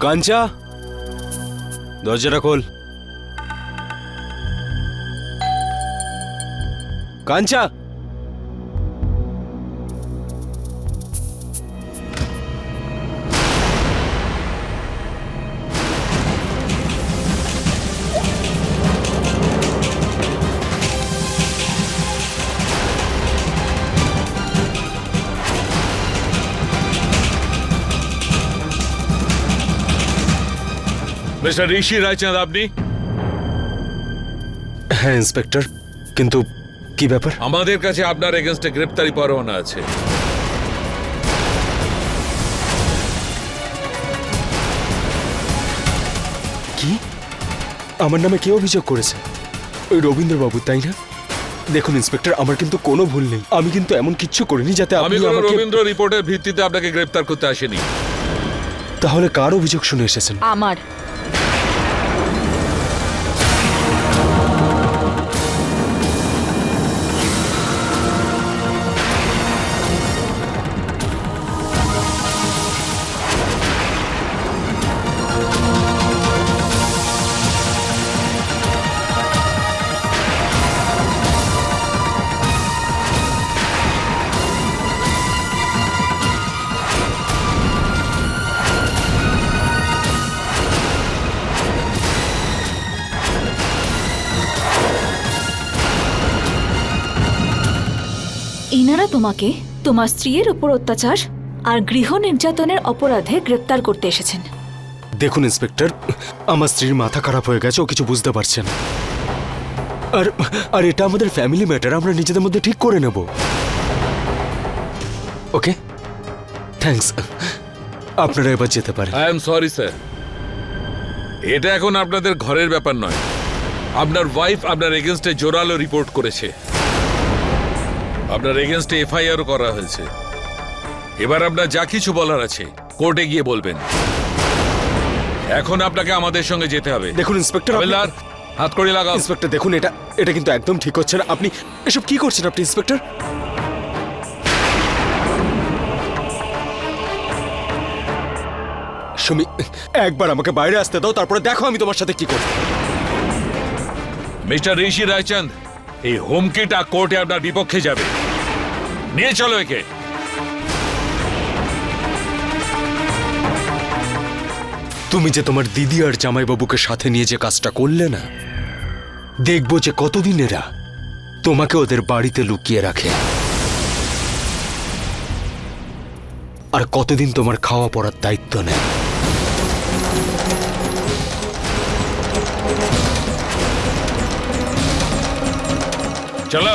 कांचा? दर्जरा खोल। कांचा? মিস্টার ঋষি রায়চাঁদ আপনি? হ্যাঁ ইন্সপেক্টর কিন্তু কি ব্যাপার? আমাদের কাছে আপনার এগেনস্টে গ্রেপ্তারি পরোয়ানা আছে। কি? আমার নামে কে অভিযোগ করেছে? ওই রবীন্দ্রবাবু তাই না? দেখুন ইন্সপেক্টর আমার কিন্তু কোনো ভুল নেই। আমি কিন্তু এমন কিচ্ছু করিনি যাতে আমি আপনি কোনো আমাকে রবীন্দ্র রিপোর্টের ভিত্তিতে আপনাকে গ্রেপ্তার করতে আসিনি। তাহলে কার অভিযোগ শুনে এসেছেন? আমার। এনারা তোমাকে তোমার স্ত্রীর উপর অত্যাচার আর গৃহ নির্যাতনের অপরাধে গ্রেপ্তার করতে এসেছেন। দেখুন ইন্সপেক্টর আমার স্ত্রীর মাথা খারাপ হয়ে গেছে ও কিছু বুঝতে পারছে না। আর আর এটা আমাদের ফ্যামিলি ম্যাটার আমরা নিজেদের মধ্যে ঠিক করে নেব। ওকে থ্যাঙ্কস আপনারা এবার যেতে পারেন। আই এম সরি স্যার এটা এখন আপনাদের ঘরের ব্যাপার নয়। আপনার ওয়াইফ আপনার এগেনস্টে জোরালো রিপোর্ট করেছে। আপনার এগেনস্টে এফআইআরও করা হয়েছে। এবার আপনার যা কিছু বলার আছে কোর্টে গিয়ে বলবেন। এখন আপনাকে আমাদের সঙ্গে যেতে হবে। দেখুন ইন্সপেক্টর হাবিলদার হাত করে লাগাও। ইন্সপেক্টর দেখুন এটা এটা কিন্তু একদম ঠিক হচ্ছে না। আপনি এসব কি করছেন আপনি ইন্সপেক্টর সুমি একবার আমাকে বাইরে আসতে দাও তারপরে দেখো আমি তোমার সাথে কি করি মিস্টার ঋষি রায়চন্দ এই হুমকিটা কোর্টে আপনার বিপক্ষে যাবে। নিয়ে চলো একে। তুমি যে তোমার দিদি আর জামাইবাবুকে সাথে নিয়ে যে কাজটা করলে না, দেখব যে কতদিন এরা তোমাকে ওদের বাড়িতে লুকিয়ে রাখে। আর কতদিন তোমার খাওয়া পড়ার দায়িত্ব নেয়। চলো।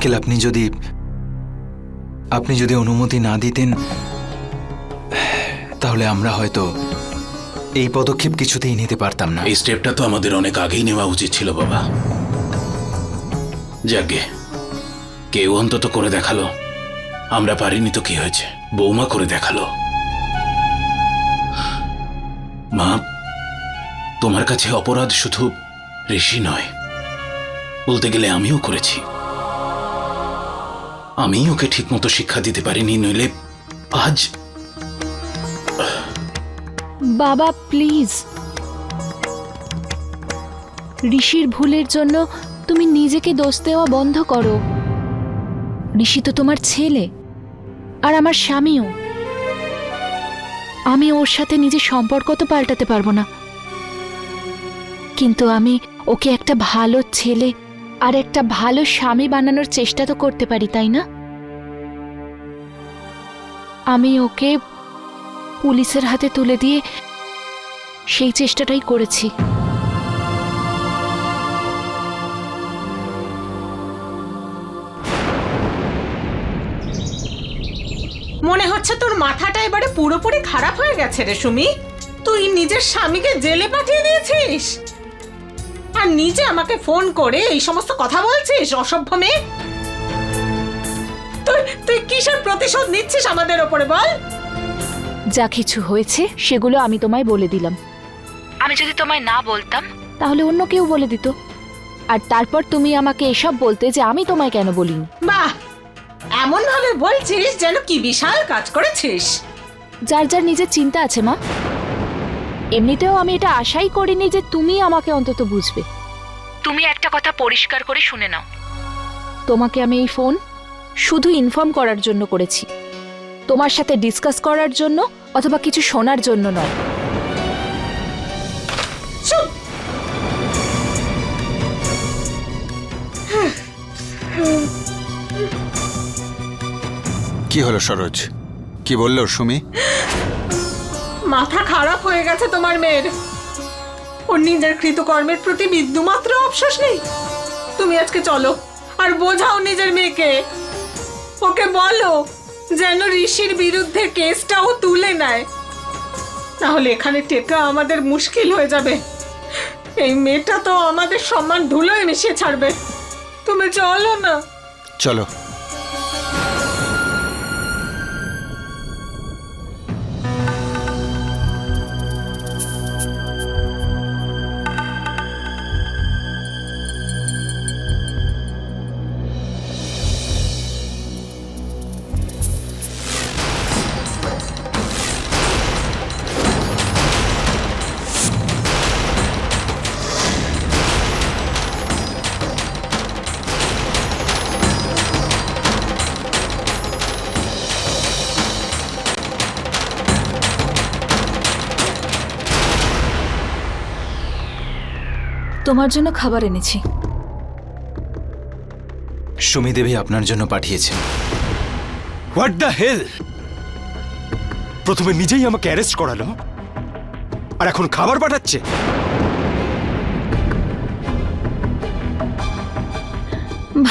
আঙ্কেল, আপনি যদি আপনি যদি অনুমতি না দিতেন, তাহলে আমরা হয়তো এই পদক্ষেপ কিছুতেই নিতে পারতাম না। এই স্টেপটা তো আমাদের অনেক আগেই নেওয়া উচিত ছিল, বাবা। যাকে কেউ অন্তত করে দেখাল। আমরা পারিনি তো কি হয়েছে? বৌমা করে দেখাল। মা, তোমার কাছে অপরাধ শুধু ঋষি নয়। বলতে গেলে আমিও করেছি। আমি ওকে ঠিকমতো শিক্ষা দিতে পারিনি, নইলে আজ বাবা, প্লিজ। ঋষির ভুলের জন্য তুমি নিজেকে দোষ দেওয়া বন্ধ করো। ঋষি তো তোমার ছেলে আর আমার স্বামীও। আমি ওর সাথে নিজের সম্পর্ক তো পাল্টাতে পারব না। কিন্তু আমি ওকে একটা ভালো ছেলে আর একটা ভালো স্বামী বানানোর চেষ্টা তো করতে পারি, তাই না? আমি ওকে পুলিশের হাতে তুলে দিয়ে সেই চেষ্টাটাই করেছি। মনে হচ্ছে তোর মাথাটা এবারে পুরোপুরি খারাপ হয়ে গেছে রে সুমি। তুই নিজের স্বামীকে জেলে পাঠিয়ে দিয়েছিস। আর নিজে আমাকে ফোন করে এই সমস্ত কথা বলছিস অসভ্য মেয়ে? তুই তুই কিসের প্রতিশোধ নিচ্ছিস আমাদের ওপরে বল? যা কিছু হয়েছে সেগুলো আমি তোমায় বলে দিলাম। আমি যদি তোমায় না বলতাম? তাহলে অন্য কেউ বলে দিত। আর তারপর তুমি আমাকে এসব বলতে যে আমি তোমায় কেন বলিনি? বাহ! এমন ভাবে বলছিস যেন কি বিশাল কাজ করেছিস। যার যার নিজের চিন্তা আছে মা। এমনিতেও আমি এটা আশাই করিনি যে তুমি আমাকে অন্তত বুঝবে। তুমি একটা কথা পরিষ্কার করে শুনে নাও। তোমাকে আমি এই ফোন শুধু ইনফর্ম করার জন্য করেছি। তোমার সাথে ডিসকাস করার জন্য অথবা কিছু শোনার জন্য নয়। চুপ! কি হলো সরোজ? কি বলল সুমি? মাথা খারাপ হয়ে গেছে তোমার মেয়ের। ওর নিজের কৃতকর্মের প্রতি বিন্দুমাত্র অবশ্বাস নেই। তুমি আজকে চলো, আর বোঝাও নিজের মেয়েকে। ওকে বলো, যেন ঋষির বিরুদ্ধে কেসটাও তুলে নেয়। তাহলে এখানে টেকা আমাদের মুশকিল হয়ে যাবে। এই মেয়েটা তো আমাদের সম্মান ধুলোয় মিশিয়ে ছাড়বে। তুমি চলো না। চলো। তোমার জন্য খাবার এনেছি। সুমি দেবী আপনার জন্য পাঠিয়েছেন হোয়াট দ্য হেল প্রথমে নিজেই আমাকে অ্যারেস্ট করালো আর এখন খাবার পাঠাচ্ছে।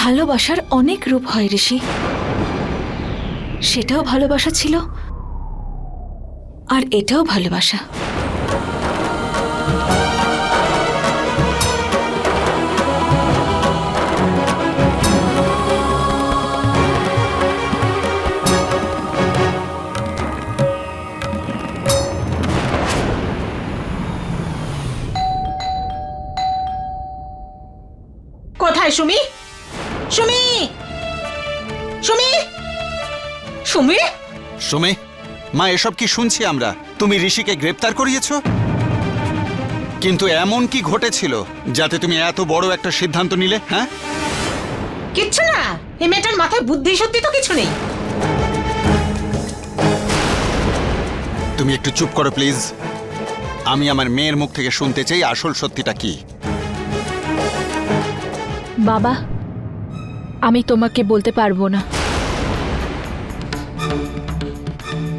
ভালোবাসার অনেক রূপ হয় ঋষি। সেটাও ভালোবাসা ছিল আর এটাও ভালোবাসা। সুমি? সুমি? সুমি? সুমি? সুমি মা এসব কি শুনছি আমরা? তুমি ঋষিকে গ্রেপ্তার করিয়েছ? কিন্তু এমন কি ঘটেছিল যাতে তুমি এত বড় একটা সিদ্ধান্ত নিলে হ্যাঁ? কিচ্ছু না! এই মেয়েটার মাথায় বুদ্ধি সত্যি তো কিছু নেই। তুমি একটু চুপ করো প্লিজ। আমি আমার মেয়ের মুখ থেকে শুনতে চাই আসল সত্যিটা কি? বাবা, আমি তোমাকে বলতে পারব না।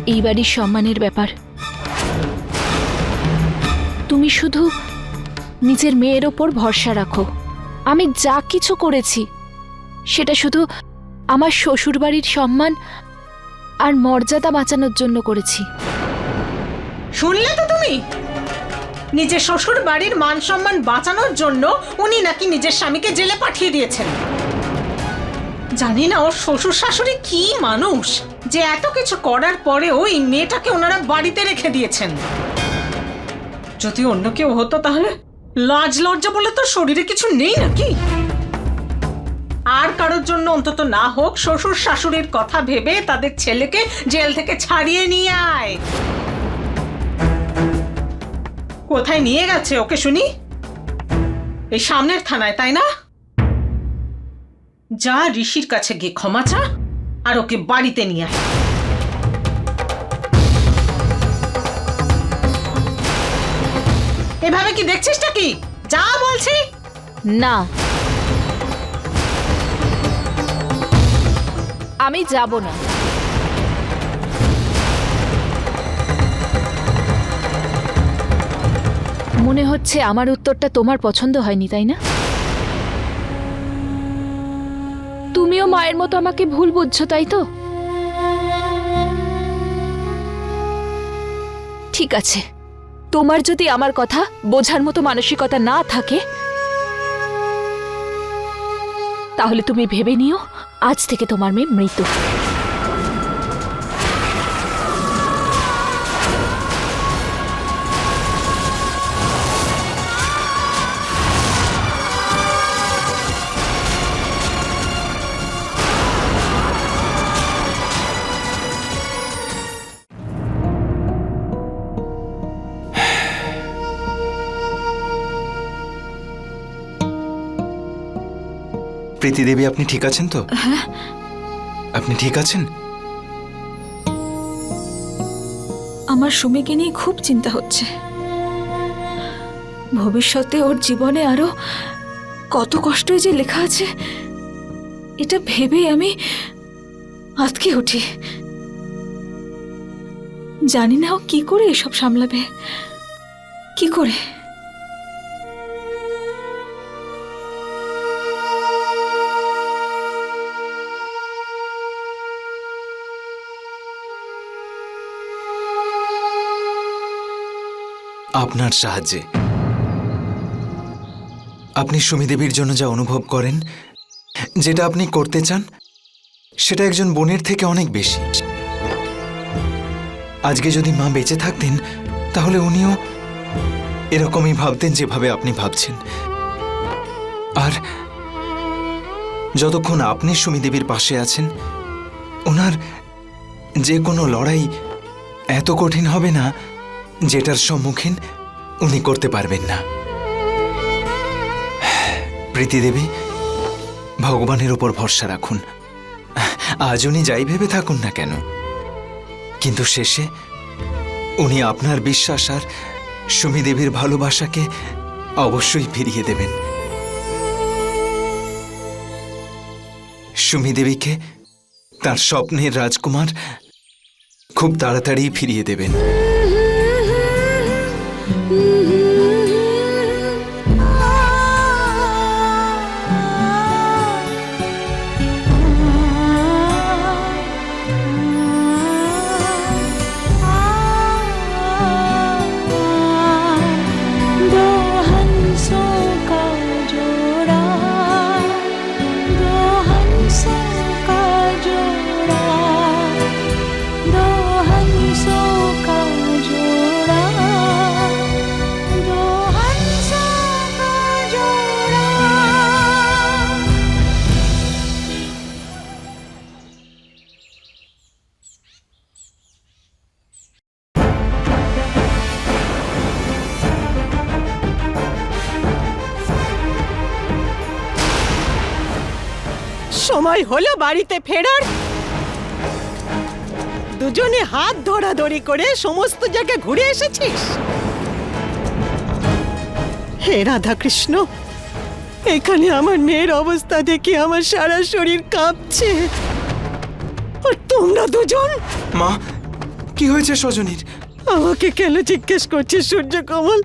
এই বাড়ির সম্মানের ব্যাপার। তুমি শুধু নিজের মেয়ের ওপর ভরসা রাখো। আমি যা কিছু করেছি, সেটা শুধু আমার শ্বশুরবাড়ির সম্মান আর মর্যাদা বাঁচানোর জন্য করেছি। শুনলে তো তুমি? নিজের শ্বশুর বাড়ির মান সম্মান বাঁচানোর জন্য উনি নাকি নিজের স্বামীকে জেলে পাঠিয়ে দিয়েছেন। জানি না ওর শ্বশুর শাশুড়ি কি মানুষ, যে এত কিছু করার পরেও এই মেয়েটাকে ওনারা বাড়িতে রেখে দিয়েছেন। যদি অন্য কেউ হতো তাহলে লাজ লজ্জা বলে তো শরীরে কিছু নেই নাকি? আর কারোর জন্য অন্তত না হোক, শ্বশুর শাশুড়ির কথা ভেবে তাদের ছেলেকে জেল থেকে ছাড়িয়ে নিয়ে আয়। কোথায় নিয়ে গেছে ওকে শুনি? এই সামনের থানায়, তাই না? যা ঋষির কাছে গিয়ে ক্ষমা চা আর ওকে বাড়িতে নিয়ে আয়। এভাবে কি দেখছিসটা কি? যা বলছি। না। আমি যাব না। মনে হচ্ছে আমার উত্তরটা তোমার পছন্দ হয়নি, তাই না? তুমিও মায়ের মতো আমাকে ভুল বুঝছ, তাই তো? ঠিক আছে। তোমার যদি আমার কথা বোঝার মতো মানসিকতা না থাকে, তাহলে তুমি ভেবে নিও, আজ থেকে তোমার মেয়ে মৃত প্রীতি দেবী আপনি ঠিক আছেন তো? আপনি ঠিক আছেন? আমার সুমিকে নিয়ে খুব চিন্তা হচ্ছে। ভবিষ্যতে ওর জীবনে আরও কত কষ্টই যে লেখা আছে এটা ভেবেই আমি আতকে উঠি। জানি না ও কি করে এসব সামলাবে। কি করে? আপনার সাহায্যে। আপনি সুমি দেবীর জন্য যা অনুভব করেন, যেটা আপনি করতে চান, সেটা একজন বোনের থেকে অনেক বেশি। আজকে যদি মা বেঁচে থাকতেন, তাহলে উনিও এরকমই ভাবতেন যেভাবে আপনি ভাবছেন। আর যতক্ষণ আপনি সুমি দেবীর পাশে আছেন ওনার যে কোনো লড়াই এত কঠিন হবে না। যেটার সম্মুখীন উনি করতে পারবেন না। প্রীতি দেবী, ভগবানের উপর ভরসা রাখুন। আজ উনি যাই ভেবে থাকুন না কেন। কিন্তু শেষে উনি আপনার বিশ্বাস আর সুমি দেবীর ভালোবাসাকে অবশ্যই ফিরিয়ে দেবেন। সুমি দেবীকে তার স্বপ্নের রাজকুমার খুব তাড়াতাড়ি ফিরিয়ে দেবেন। সময় হলো বাড়িতে ফেরার? দুজনে হাত ধরাধরি করে সমস্ত জায়গায় ঘুরে এসেছিস? হে রাধা কৃষ্ণ এখানে আমার মেয়ের অবস্থা দেখে আমার সারা শরীর কাঁপছে। আর তোমরা দুজন? মা কি হয়েছে সজনীর? আমাকে কেন জিজ্ঞেস করছিস সূর্য কমল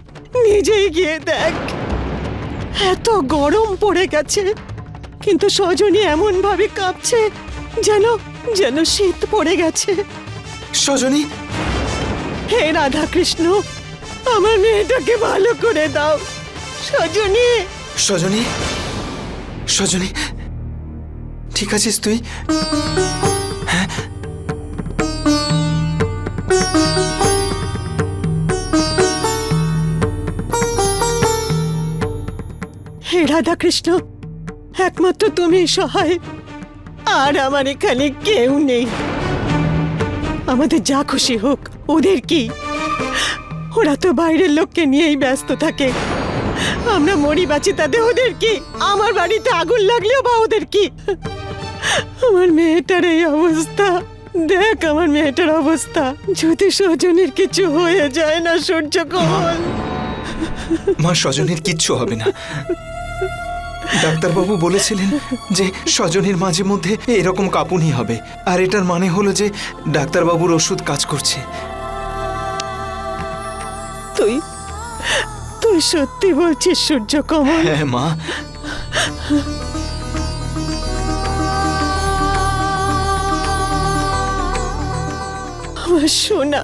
নিজেই গিয়ে দেখ। এত গরম পড়ে গেছে। কিন্তু সজনী এমন ভাবে কাঁপছে যেন যেন শীত পড়ে গেছে। সজনী? হে রাধা কৃষ্ণ আমার মেয়েটাকে ভালো করে দাও। সজনী! সজনী? সজনী ঠিক আছিস তুই? হে রাধা কৃষ্ণ একমাত্র তুমি, সহায়। আর আমার এখানে কেউ নেই। আমাদের যা খুশি হোক, ওদের কি? ওরা তো বাইরের লোককে নিয়েই ব্যস্ত থাকে। আমরা মরি বাঁচি তাতে ওদের কি? আমার বাড়িতে আগুন লাগলেও বা ওদের কি? আমার মেয়েটার এই অবস্থা, দেখ আমার মেয়েটার অবস্থা। যদি সজনের কিছু হয়ে যায় না সূর্য কমল মা সজনীর কিচ্ছু হবে না। ডাক্তারবাবু বলেছিলেন যে সজনীর মাঝে মধ্যে এরকম কাঁপুনি হবে। আর এটার মানে হলো যে ডাক্তারবাবুর ওষুধ কাজ করছে। তুই তুই সত্যি বলছিস সূর্য কমল হ্যাঁ মা। আমার সোনা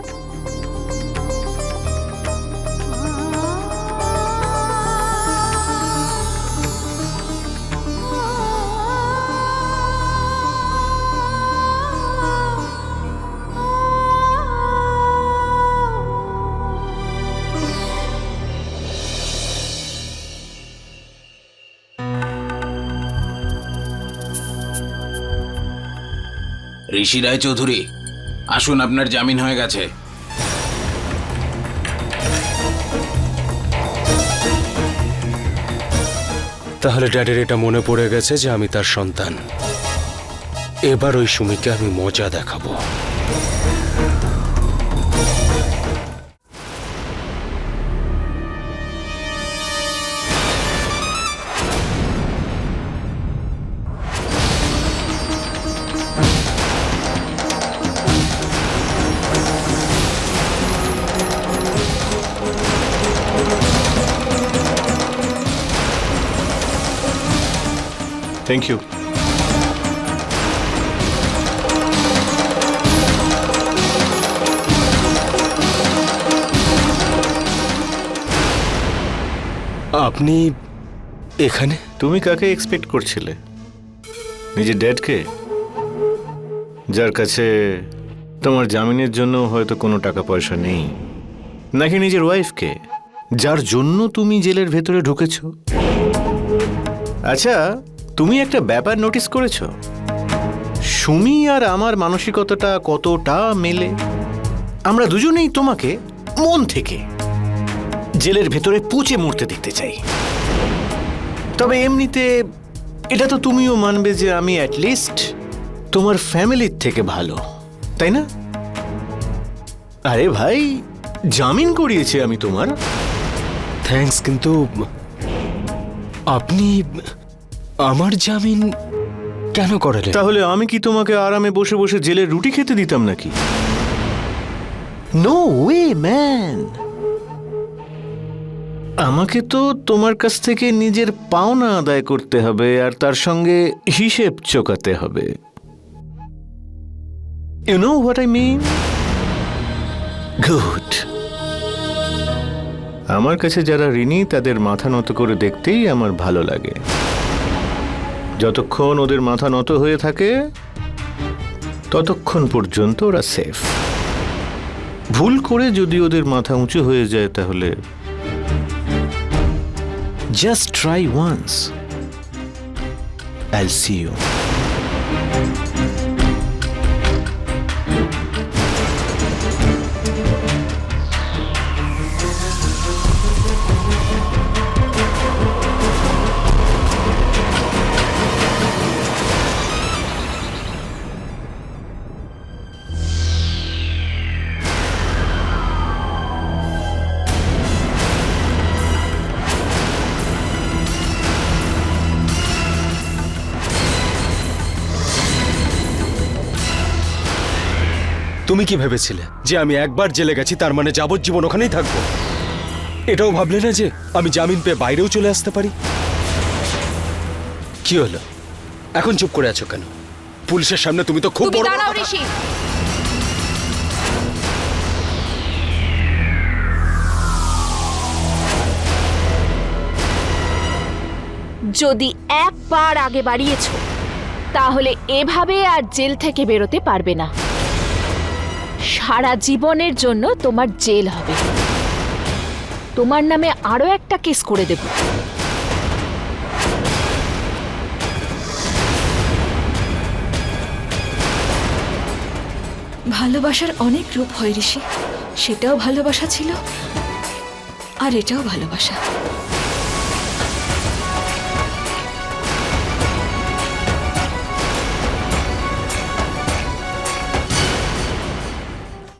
ঋষি রায় চৌধুরী আসুন আপনার জামিন হয়ে গেছে। তাহলে ড্যাডের এটা মনে পড়ে গেছে যে আমি তার সন্তান। এবার ওই সুমিকে আমি মজা দেখাবো। থ্যাংক ইউ আপনি এখানে? তুমি কাকে এক্সপেক্ট করছিলে? নিজের ড্যাডকে? যার কাছে তোমার জামিনের জন্য হয়তো কোনো টাকা পয়সা নেই। নাকি নিজের ওয়াইফকে যার জন্য তুমি জেলের ভেতরে ঢুকেছ? আচ্ছা তুমি একটা ব্যাপার নোটিস করেছ? সুমি আর আমার মানসিকতাটা কতটা মেলে? আমরা দুজনেই তোমাকে মন থেকে জেলের ভেতরে পুঁচে মরতে দেখতে চাই। তবে এমনিতে এটা তো তুমিও মানবে যে আমি অ্যাটলিস্ট তোমার ফ্যামিলির থেকে ভালো, তাই না? আরে ভাই, জামিন করিয়েছি আমি তোমার। থ্যাঙ্কস কিন্তু আপনি আমার জামিন কেন করালেন তাহলে আমি কি তোমাকে আরামে বসে বসে জেলের রুটি খেতে দিতাম নাকি? নো ওয়ে ম্যান আমাকে তো তোমার কাছ থেকে নিজের পাওনা আদায় করতে হবে আর তার সঙ্গে হিসেব চোকাতে হবে। You know what I mean good আমার কাছে যারা ঋণী, তাদের মাথা নত করে দেখতেই আমার ভালো লাগে। যতক্ষণ ওদের মাথা নত হয়ে থাকে, ততক্ষণ পর্যন্ত ওরা সেফ ভুল করে যদি ওদের মাথা উঁচু হয়ে যায় তাহলে। Just try once I see you তুমি কি ভেবেছিলে? যে আমি একবার জেলে গেছি তার মানে যাবজ্জীবন ওখানেই থাকব? এটাও ভাবলে না যে আমি জামিন পেয়ে বাইরেও চলে আসতে পারি? কি হলো? এখন চুপ করে আছো কেন? পুলিশের সামনে তুমি তো খুব বড় যদি একবার আগে বাড়িয়েছ তাহলে এভাবে আর জেল থেকে বেরোতে পারবে না। সারা জীবনের জন্য তোমার জেল হবে। তোমার নামে আরও একটা কেস করে দেব। ভালোবাসার অনেক রূপ হয়, ঋষি। সেটাও ভালোবাসা ছিল, আর এটাও ভালোবাসা।